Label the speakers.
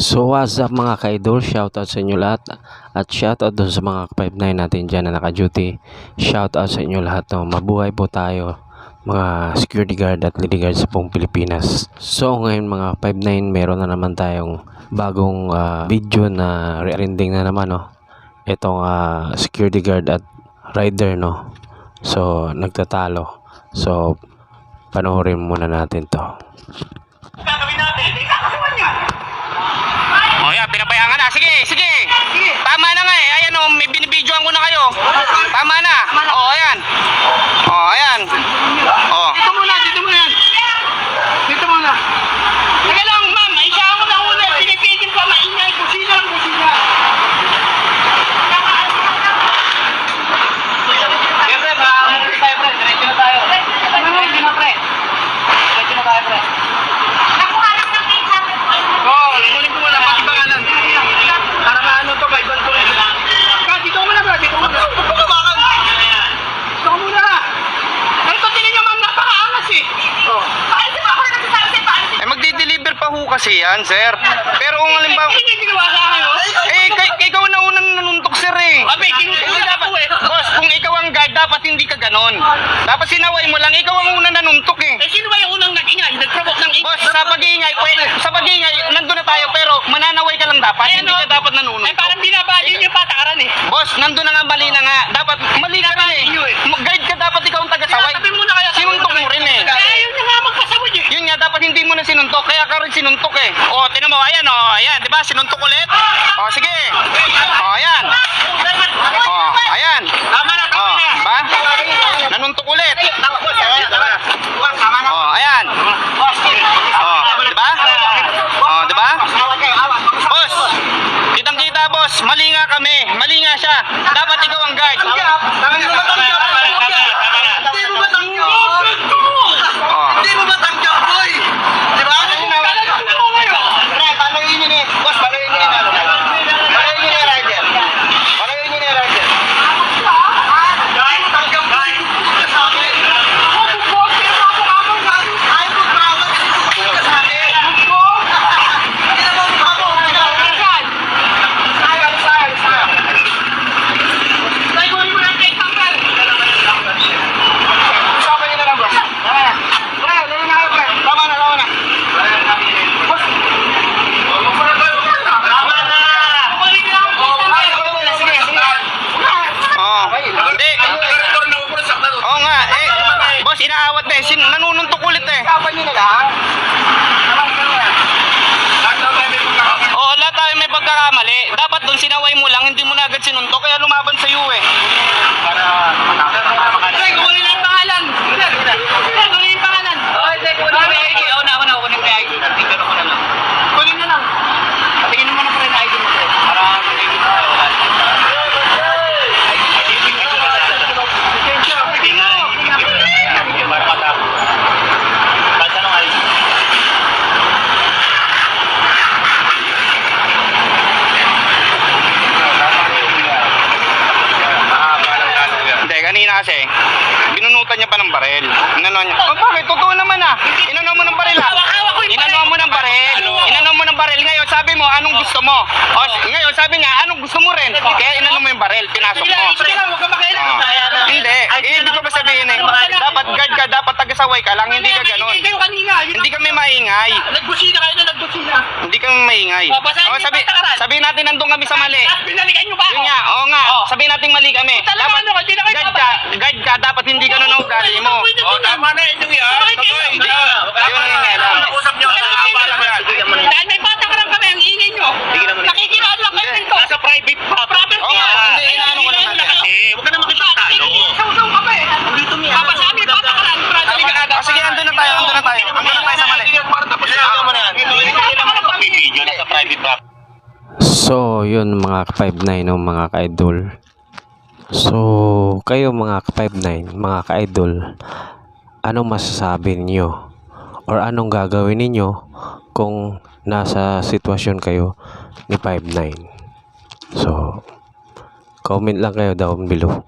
Speaker 1: So what's up mga ka-idol, shoutout sa inyo lahat at shoutout doon sa mga 5'9 natin dyan na naka-duty. Shoutout sa inyo lahat no. Mabuhay po tayo mga security guard at lady guard sa buong Pilipinas. So ngayon mga 5'9 meron na naman tayong bagong ah, video na re-rending na naman no. Itong ah, security guard at rider no. So nagtatalo. So panoorin muna natin to.
Speaker 2: gagawin natin? Yan, pinabayaan na. Sige, sige. Tama na nga eh. Ayan oh, may binibidyoan ko na kayo. Tama na. Oh, ayan.
Speaker 3: Yan,
Speaker 2: sir. Pero kung halimbawa,
Speaker 3: Hindi ginawa sa akin, oh.
Speaker 2: eh, kay, ikaw na unang nanuntok, sir eh.
Speaker 3: Abe, tinutuloy na ako eh.
Speaker 2: Boss, kung ikaw ang guard, dapat hindi ka ganon. Dapat sinaway mo lang, ikaw ang unang nanuntok eh.
Speaker 3: Eh, sino ba yung unang nag-ingay? Nag-provoke ng ingay?
Speaker 2: Boss, sa pag-iingay, sa pag-iingay, nandun na tayo, pero mananaway ka lang dapat, hindi ka dapat nanunod.
Speaker 3: Eh, parang binabali niyo yung patakaran eh.
Speaker 2: Boss, nandun na nga mali na nga. Dapat, mali ka rin
Speaker 3: Inyo
Speaker 2: eh.
Speaker 3: eh.
Speaker 2: Mag- Guide ka dapat ikaw ang taga-saway.
Speaker 3: Tinatabi mo na kaya.
Speaker 2: Sinuntok mo rin eh.
Speaker 3: Eh, ayaw niya nga magpasaway eh.
Speaker 2: Yun nga, dapat hindi mo na rin sinuntok eh. O, tinan mo, ayan o, ayan, di ba, sinuntok ulit? O, sige. O, ayan. O, ayan.
Speaker 3: Tama na, tama na.
Speaker 2: ba? Nanuntok ulit.
Speaker 3: Tama na.
Speaker 2: O, ayan. O, di ba? O, di ba? Boss, kitang-kita boss, mali nga kami, mali nga siya. Dapat ikaw ang guard.
Speaker 3: Hindi mo matanggap.
Speaker 2: O.
Speaker 3: Hindi mo matanggap, boy. Di ba? Talagang mo ngayon.
Speaker 2: Paluin niyo ni, boss, paluin niyo ni, ano, paluin niyo ni rider. Paluin niyo ni rider.
Speaker 3: Hindi mo tanggap, boy. Sa akin. Ako, bubuhat kayo sa ako, ako, gago. Ay, bubuhat kayo sa akin. Ako. Hindi naman ako. Saan? Saan? Saan? Saan? Tay, kunin mo na yung cake number.
Speaker 2: Usapan niyo na lang, boss. Tama na.
Speaker 3: Pre, lalo na ako, pre.
Speaker 2: Tama na, tama na.
Speaker 3: Boss. Tama na. Bumalik na ako.
Speaker 2: Sige, sige. Oo. Hindi. Oo nga, eh, boss, inaawat na eh. Sin nanununtok ulit eh.
Speaker 3: Usapan niyo na lang.
Speaker 2: Oo, lahat tayo may pagkakamali. Dapat doon sinaway mo lang, hindi mo na agad sinuntok, kaya lumaban sa iyo eh.
Speaker 3: Pre, kunin na yung pangalan. Pre, kunin yung pangalan.
Speaker 2: Oo, hindi, kunin mo yung ID. Oo na, ako na, kunin mo yung ID. Tingnan ko na lang.
Speaker 3: Kunin na lang.
Speaker 2: Tingnan mo na pa rin ID mo, pre. Para magiging tayo. Hindi, kanina kasi, binunutan niya pa ng barel. Inano niya. Oh, bakit? Totoo naman ah. Inano mo ng barel ah. Inano mo ng barel. Inano mo ng barel. Ngayon, sabi mo, anong gusto mo? O, ngayon, sabi nga, anong gusto mo rin? Kaya inano mo yung barel, pinasok mo.
Speaker 3: sige lang, huwag ka makialam.
Speaker 2: Ah. Hindi. Ibig ko ba sabihin eh, dapat guard ka, dapat tagasaway ka lang, hindi ka ganun.
Speaker 3: Hindi kayo kanina. Yun
Speaker 2: Hindi kami maingay.
Speaker 3: Nagbusina kayo na nagbusina.
Speaker 2: Hindi kami maingay.
Speaker 3: Oh,
Speaker 2: Oh,
Speaker 3: niyo
Speaker 2: sabi, sabihin natin nandun kami sa mali.
Speaker 3: At binalikan nyo ba ako?
Speaker 2: Yun nga, oo nga. Sabihin natin mali kami. Dapat
Speaker 3: ano, na
Speaker 2: guard ka, guard ka, dapat hindi ka nun ang ugali mo.
Speaker 3: Oh, tama na yun yan.
Speaker 2: Ayun ang nga lang.
Speaker 3: Usap nyo. Dahil may patakaran kami, ang ingay nyo. Nakikinaan lang kayo dito.
Speaker 4: Nasa private pa.
Speaker 3: Private
Speaker 2: Oo nga,
Speaker 3: yan.
Speaker 2: hindi, inaano ko naman.
Speaker 4: Eh, huwag ka na makipagtalo.
Speaker 3: Sausaw ka pa eh. Papasabi patakaran. Private ka
Speaker 2: Ah, sige, andun na tayo, andun na tayo. Andun na tayo sa mali.
Speaker 4: Kailangan mo na yan. Hindi ka naman magbibideo nasa private pa.
Speaker 1: So, yun mga 5'9 no, mga ka-idol. So, kayo mga 5'9, mga ka-idol, anong masasabi niyo Or anong gagawin ninyo kung nasa sitwasyon kayo ni 5'9? So, comment lang kayo down below.